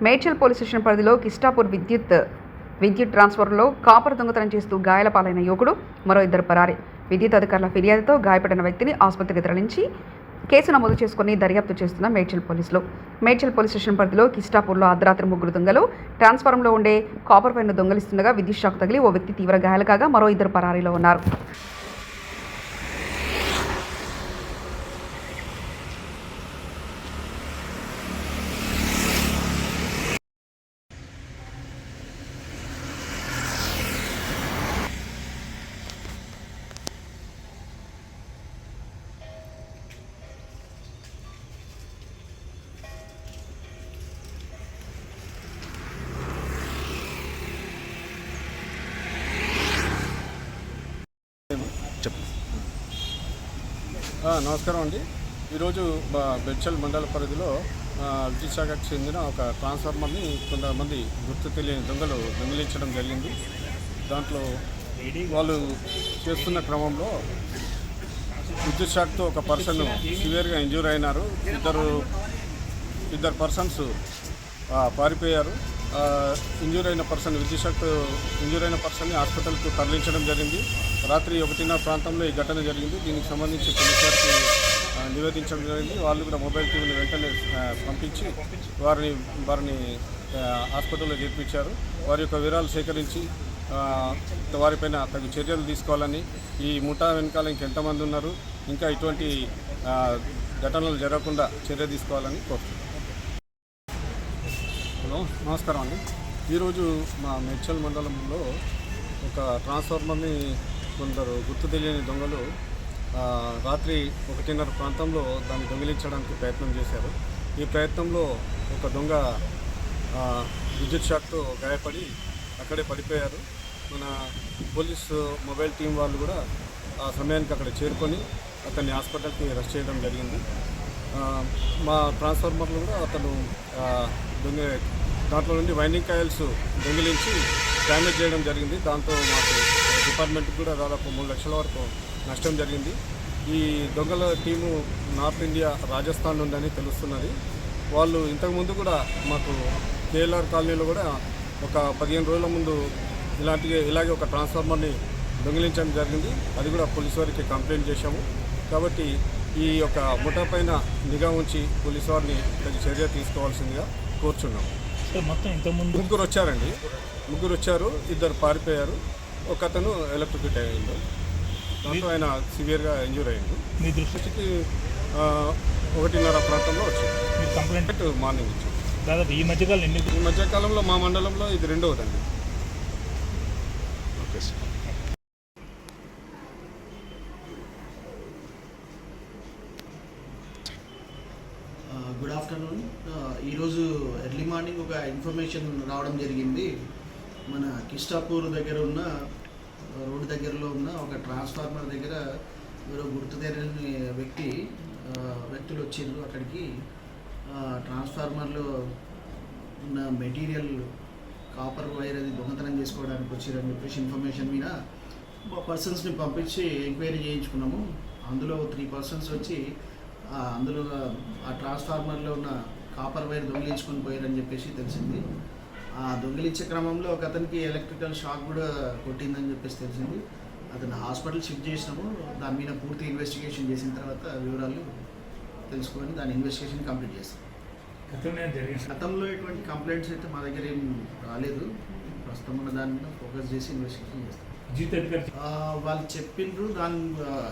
Medchal police station పరిధిలో కిస్టాపూర్ విద్యుత్ విద్యుత్ ట్రాన్స్ఫార్మర్లో కాపర్ దొంగతనం చేస్తూ గాయాల పాలైన యువకుడు మరో ఇద్దరు పరారి. విద్యుత్ అధికారుల ఫిర్యాదుతో గాయపడిన వ్యక్తిని ఆసుపత్రికి తరలించి కేసు నమోదు చేసుకుని దర్యాప్తు చేస్తున్న మేడ్చల్ పోలీసులు. మేడ్చల్ పోలీస్ స్టేషన్ పరిధిలో కిస్టాపూర్లో అర్ధరాత్రి ముగ్గురు దొంగలు ట్రాన్స్ఫార్మర్లో ఉండే కాపర్ పైన దొంగలిస్తుండగా విద్యుత్ షాక్ తగిలి ఓ వ్యక్తి తీవ్ర గాయాలు కాగా మరో ఇద్దరు పరారీలో ఉన్నారు చెప్పు ఆ, నమస్కారం అండి. ఈరోజు బెడ్చల్ మండల పరిధిలో ఆ, విద్యుత్ చెందిన ఒక ట్రాన్స్ఫార్మర్ని కొంతమంది గుర్తు తెలియని దొంగలు దొంగిలించడం జరిగింది. దాంట్లో వాళ్ళు చేస్తున్న క్రమంలో విద్యుత్ షాక్తో ఒక పర్సన్ సివియర్గా ఇంజూర్ అయినారు. ఇద్దరు ఇద్దరు పర్సన్స్ పారిపోయారు. ఇంజూర్ అయిన పర్సన్ విద్యుత్ ఇంజూర్ అయిన పర్సన్ని హాస్పిటల్కు తరలించడం జరిగింది. రాత్రి ఒకటిన్నర ప్రాంతంలో ఈ ఘటన జరిగింది. దీనికి సంబంధించి పోలీస్ వారికి నివేదించడం జరిగింది. వాళ్ళు కూడా మొబైల్ టీవీని వెంటనే పంపించి వారిని వారిని హాస్పిటల్లో చేర్పించారు. వారి యొక్క వివరాలు సేకరించి వారిపైన తగు చర్యలు తీసుకోవాలని ఈ ముఠా వెనకాల ఇంకెంతమంది ఉన్నారు ఇంకా ఇటువంటి ఘటనలు జరగకుండా చర్య తీసుకోవాలని కోరుతున్నాను నమస్కారం అండి. ఈరోజు మా మేడ్చల్ మండలంలో ఒక ట్రాన్స్ఫార్మర్ని కొందరు గుర్తు తెలియని దొంగలు రాత్రి ఒకటిన్నర ప్రాంతంలో దాన్ని దొంగిలించడానికి ప్రయత్నం చేశారు. ఈ ప్రయత్నంలో ఒక దొంగ విద్యుత్ షాక్తో గాయపడి అక్కడే పడిపోయారు. మన పోలీసు మొబైల్ టీం వాళ్ళు కూడా ఆ సమయానికి అక్కడ చేరుకొని అతన్ని హాస్పిటల్కి రెస్ట్ చేయడం జరిగింది. మా ట్రాన్స్ఫార్మర్లు కూడా అతను దొంగ దాంట్లో నుండి వైండింగ్ కాయల్స్ దొంగిలించి డ్యామేజ్ చేయడం జరిగింది. దాంతో మాకు డిపార్ట్మెంట్కి కూడా దాదాపు మూడు లక్షల వరకు నష్టం జరిగింది. ఈ దొంగల టీము నార్త్ ఇండియా రాజస్థాన్ ఉందని తెలుస్తున్నది. వాళ్ళు ఇంతకుముందు కూడా మాకు కేఎల్ఆర్ కాలనీలో కూడా ఒక పదిహేను రోజుల ముందు ఇలాంటి ఇలాగే ఒక ట్రాన్స్ఫార్మర్ని దొంగిలించడం జరిగింది. అది కూడా పోలీసు వారికి కంప్లైంట్ చేశాము. కాబట్టి ఈ యొక్క ముఠా పైన నిఘా ఉంచి పోలీసు వారిని చర్య తీసుకోవాల్సిందిగా కోరుచున్నాము. మొత్తం ఇంతకుముందు ముగ్గురు వచ్చారండి. ముగ్గురు వచ్చారు ఇద్దరు పారిపోయారు. ఒక అతను ఎలక్ట్రిక్యూట్ అయ్యిండు దాంతో ఆయన సివియర్గా ఇంజూర్ అయ్యిండు మీ దృష్టి దృష్టికి ఒకటిన్నర ప్రాంతంలో వచ్చింది మీరు కంప్లైంట్ మార్నింగ్ ఇచ్చింది దాదాపు ఈ మధ్యకాలం ఎన్ని ఈ మధ్యకాలంలో మా మండలంలో ఇది రెండవదండి. ఓకే సార్ గుడ్ ఆఫ్టర్నూన్ ఈరోజు ఎర్లీ మార్నింగ్ ఒక ఇన్ఫర్మేషన్ రావడం జరిగింది. మన కిష్టాపూర్ దగ్గర ఉన్న రోడ్డు దగ్గరలో ఉన్న ఒక ట్రాన్స్ఫార్మర్ దగ్గర ఎవరో గుర్తు తెలియని వ్యక్తి వ్యక్తులు వచ్చిండ్రు అక్కడికి. ట్రాన్స్ఫార్మర్లో ఉన్న మెటీరియల్ కాపర్ వైర్ అది దొంగతనం చేసుకోవడానికి వచ్చిరని చెప్పేసి ఇన్ఫర్మేషన్ మీద పర్సన్స్ని పంపించి ఎంక్వైరీ చేయించుకున్నాము. అందులో త్రీ పర్సన్స్ వచ్చి అందులో ఆ ట్రాన్స్ఫార్మర్లో ఉన్న కాపర్ వైర్ దొంగిలించుకొని పోయారని చెప్పేసి తెలిసింది. ఆ దొంగిలించే క్రమంలో ఒక అతనికి ఎలక్ట్రికల్ షాక్ కూడా కొట్టిందని చెప్పేసి తెలిసింది. అతను హాస్పిటల్ షిఫ్ట్ చేసినాము. దాని మీద పూర్తి ఇన్వెస్టిగేషన్ చేసిన తర్వాత వివరాలు తెలుసుకొని దాని ఇన్వెస్టిగేషన్ కంప్లీట్ చేస్తాం. గతంలో ఎటువంటి కంప్లైంట్స్ అయితే మా దగ్గర ఏం రాలేదు. ప్రస్తుతం ఉన్న దాని మీద ఫోకస్ చేసి ఇన్వెస్టిగేషన్ చేస్తాం. వాళ్ళు చెప్పిండ్రు దాని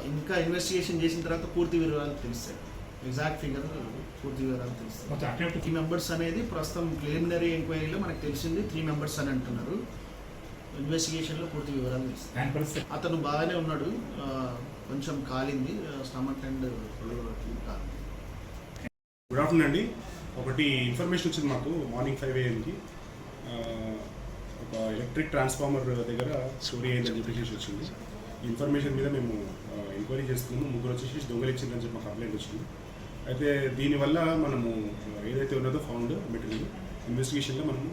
ఇంకా ఇన్వెస్టిగేషన్ చేసిన తర్వాత పూర్తి వివరాలు తెలుస్తాయి. ఎగ్జాక్ట్ ఫిగర్ పూర్తి వివరాలు తెలుస్తాయి. త్రీ మెంబర్స్ అనేది ప్రస్తుతం ప్రిలిమినరీ ఎంక్వైరీలో మనకు తెలిసింది త్రీ మెంబర్స్ అని అంటున్నారు. ఇన్వెస్టిగేషన్లో పూర్తి వివరాలు తెలుస్తాయి. అతను బాగానే ఉన్నాడు ఆ, కొంచెం కాలింది స్టమక్ అండ్ కాలింది. గుడ్ ఆఫ్టర్నూన్ అండి. ఒకటి ఇన్ఫర్మేషన్ వచ్చింది మాకు మార్నింగ్ ఫైవ్ ఏఎంకి ఒక ఎలక్ట్రిక్ ట్రాన్స్ఫార్మర్ దగ్గర స్టోరీ అయిందని చెప్పేసి వచ్చింది. ఈ ఇన్ఫర్మేషన్ మీద మేము ఎంక్వైరీ చేస్తున్నాము. ముగ్గురు వచ్చేసి దొంగలిచ్చిందని చెప్పి మాకు కంప్లైంట్ వచ్చింది. అయితే దీనివల్ల మనము ఏదైతే ఉన్నదో ఫౌండ్ మెటీరియల్ ఇన్వెస్టిగేషన్లో మనము